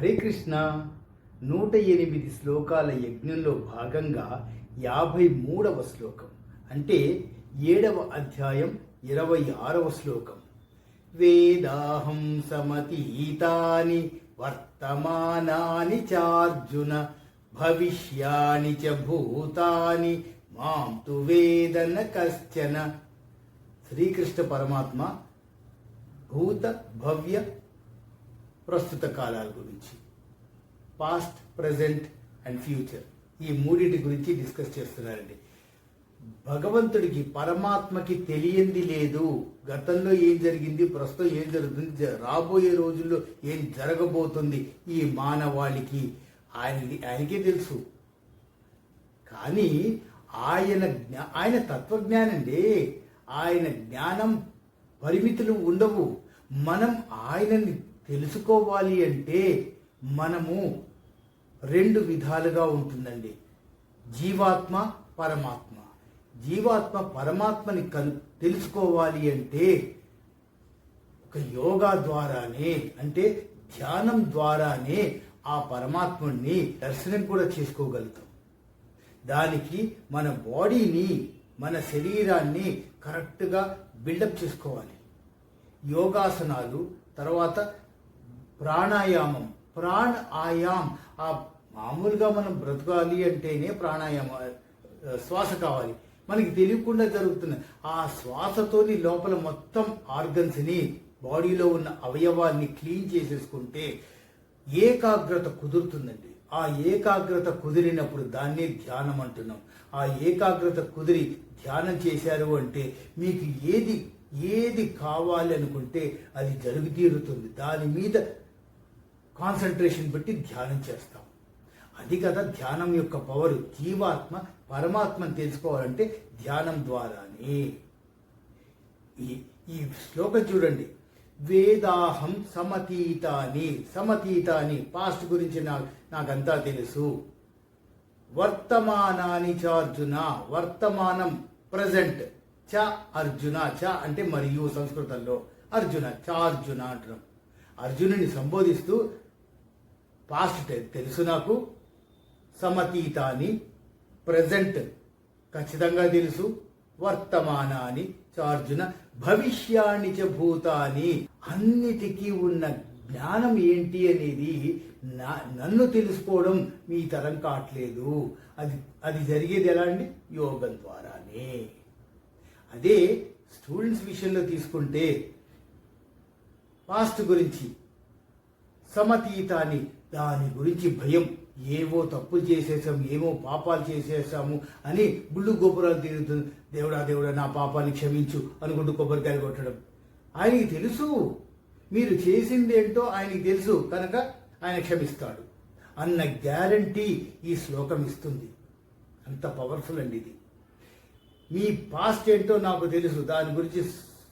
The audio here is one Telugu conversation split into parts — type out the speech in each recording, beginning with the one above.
హరే కృష్ణ. నూట ఎనిమిది శ్లోకాల యజ్ఞంలో భాగంగా యాభై మూడవ శ్లోకం అంటే ఏడవ అధ్యాయం ఇరవై ఆరవ శ్లోకం. వేదాహం సమతీతాని వర్తమానాని చార్జున భవిష్యాని చ భూతాని మాం తు వేదన కశ్చన. శ్రీకృష్ణ పరమాత్మ భూత భవ్య ప్రస్తుత కాలాల గురించి. పాస్ట్ ప్రజెంట్ అండ్ ఫ్యూచర్ ఈ మూడింటి గురించి డిస్కస్ చేస్తున్నారండి. భగవంతుడికి పరమాత్మకి తెలియంది లేదు. గతంలో ఏం జరిగింది ప్రస్తుతం ఏం జరుగుతుంది రాబోయే రోజుల్లో ఏం జరగబోతుంది ఈ మానవాళికి ఆయన ఆయనకే తెలుసు. కానీ ఆయన జ్ఞా ఆయన తత్వజ్ఞానండి. ఆయన జ్ఞానం పరిమితులు ఉండవు. మనం ఆయనని తెలుసుకోవాలి అంటే మనము రెండు విధాలుగా ఉంటుందండి. జీవాత్మ పరమాత్మ. జీవాత్మ పరమాత్మని కను తెలుసుకోవాలి అంటే ఒక యోగా ద్వారానే అంటే ధ్యానం ద్వారానే ఆ పరమాత్మని దర్శనం కూడా చేసుకోగలుగుతాం. దానికి మన బాడీని మన శరీరాన్ని కరెక్ట్గా బిల్డప్ చేసుకోవాలి. యోగాసనాలు తర్వాత ప్రాణాయామం ప్రాణ ఆయాం ఆ మామూలుగా మనం బ్రతకాలి అంటేనే ప్రాణాయామం శ్వాస కావాలి. మనకి తెలియకుండా జరుగుతుంది. ఆ శ్వాసతోని లోపల మొత్తం ఆర్గన్స్ని బాడీలో ఉన్న అవయవాన్ని క్లీన్ చేసేసుకుంటే ఏకాగ్రత కుదురుతుందండి. ఆ ఏకాగ్రత కుదిరినప్పుడు దాన్నే ధ్యానం అంటున్నాం. ఆ ఏకాగ్రత కుదిరి ధ్యానం చేశారు అంటే మీకు ఏది ఏది కావాలి అనుకుంటే అది జరుగు తీరుతుంది దాని మీద కాన్సన్ట్రేషన్ పెట్టి ధ్యానం చేస్తాం. అది కదా ధ్యానం యొక్క పవరు. జీవాత్మ పరమాత్మను తెలుసుకోవాలంటే ధ్యానం ద్వారానే. ఈ ఈ శ్లోకం చూడండి. వేదాహం సమతీతాని సమతీతాని పాస్ట్ గురించి నాకు నాకంతా తెలుసు. వర్తమానాని చ అర్జున వర్తమానం ప్రజెంట్. చ అర్జున చ అంటే మరియు సంస్కృతంలో. అర్జున చ అర్జున అంటున్నాం. అర్జునుని సంబోధిస్తూ పాస్ట్ తెలుసు నాకు? సమతీతాన్ని ప్రజెంట్ ఖచ్చితంగా తెలుసు. వర్తమానాన్ని చార్జున భవిష్యాన్ని చ భూతాన్ని అన్నిటికీ ఉన్న జ్ఞానం ఏంటి అనేది నా నన్ను తెలుసుకోవడం మీ తరం కావట్లేదు అది అది జరిగేది ఎలా అండి? యోగం ద్వారానే. అదే స్టూడెంట్స్ విషయంలో తీసుకుంటే పాస్ట్ గురించి సమతీతాన్ని దాని గురించి భయం. ఏవో తప్పులు చేసేసాం ఏమో పాపాలు చేసేసాము అని గుళ్ళు గోపురాలు తిరుగుతుంది దేవుడా దేవుడా నా పాపాన్ని క్షమించు అనుకుంటూ కొబ్బరికాయలు కొట్టడం. ఆయనకి తెలుసు మీరు చేసిందేంటో ఆయనకి తెలుసు కనుక ఆయన క్షమిస్తాడు. అన్న గ్యారంటీ ఈ శ్లోకం ఇస్తుంది. అంత పవర్ఫుల్ అండి ఇది. మీ పాస్ట్ ఏంటో నాకు తెలుసు దాని గురించి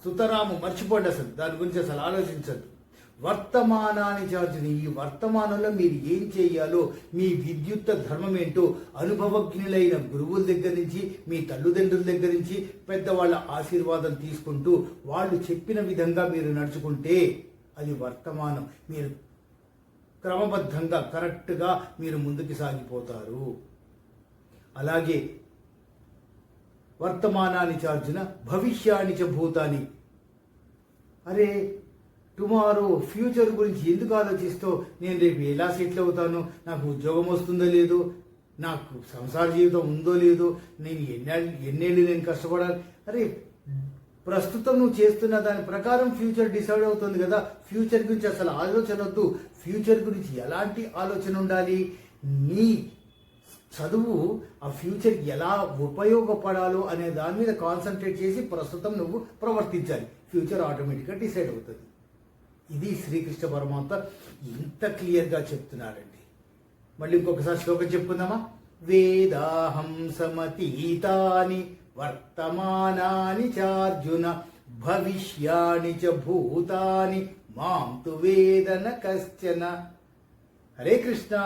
సుతరాము మర్చిపోండి అసలు దాని గురించి అసలు ఆలోచించద్దు. వర్తమానాన్ని చార్జుని ఈ వర్తమానంలో మీరు ఏం చేయాలో మీ విద్యుత్ ధర్మం ఏంటో అనుభవజ్ఞులైన గురువుల దగ్గర నుంచి మీ తల్లిదండ్రుల దగ్గర నుంచి పెద్దవాళ్ళ ఆశీర్వాదం తీసుకుంటూ వాళ్ళు చెప్పిన విధంగా మీరు నడుచుకుంటే అది వర్తమానం. మీరు క్రమబద్ధంగా కరెక్ట్గా మీరు ముందుకు సాగిపోతారు. అలాగే వర్తమానాన్ని చార్జున భవిష్యాన్ని చ భూతాన్ని. అరే టుమారో ఫ్యూచర్ గురించి ఎందుకు ఆలోచిస్తూ నేను రేపు ఎలా సెటిల్ అవుతాను నాకు ఉద్యోగం వస్తుందో లేదో నాకు సంసార జీవితం ఉందో లేదో నేను ఎన్నేళ్ళు ఎన్నేళ్ళు నేను కష్టపడాలి? అరే ప్రస్తుతం నువ్వు చేస్తున్న దాని ప్రకారం ఫ్యూచర్ డిసైడ్ అవుతుంది కదా. ఫ్యూచర్ గురించి అసలు ఆలోచన వద్దు. ఫ్యూచర్ గురించి ఎలాంటి ఆలోచన ఉండాలి? నీ చదువు ఆ ఫ్యూచర్ ఎలా ఉపయోగపడాలో అనే దాని మీద కాన్సన్ట్రేట్ చేసి ప్రస్తుతం నువ్వు ప్రవర్తించాలి. ఫ్యూచర్ ఆటోమేటిక్గా డిసైడ్ అవుతుంది. ఇది శ్రీకృష్ణ పరమాత్మ ఇంత క్లియర్గా చెప్తున్నారండి మళ్ళీ ఇంకొకసారి శ్లోకం చెప్పుకుందామా? వేదాహం సమతీతాని వర్తమానాని చార్జున భవిష్యాని చ భూతాని మాం తు వేదన కశ్చన. హరే కృష్ణ.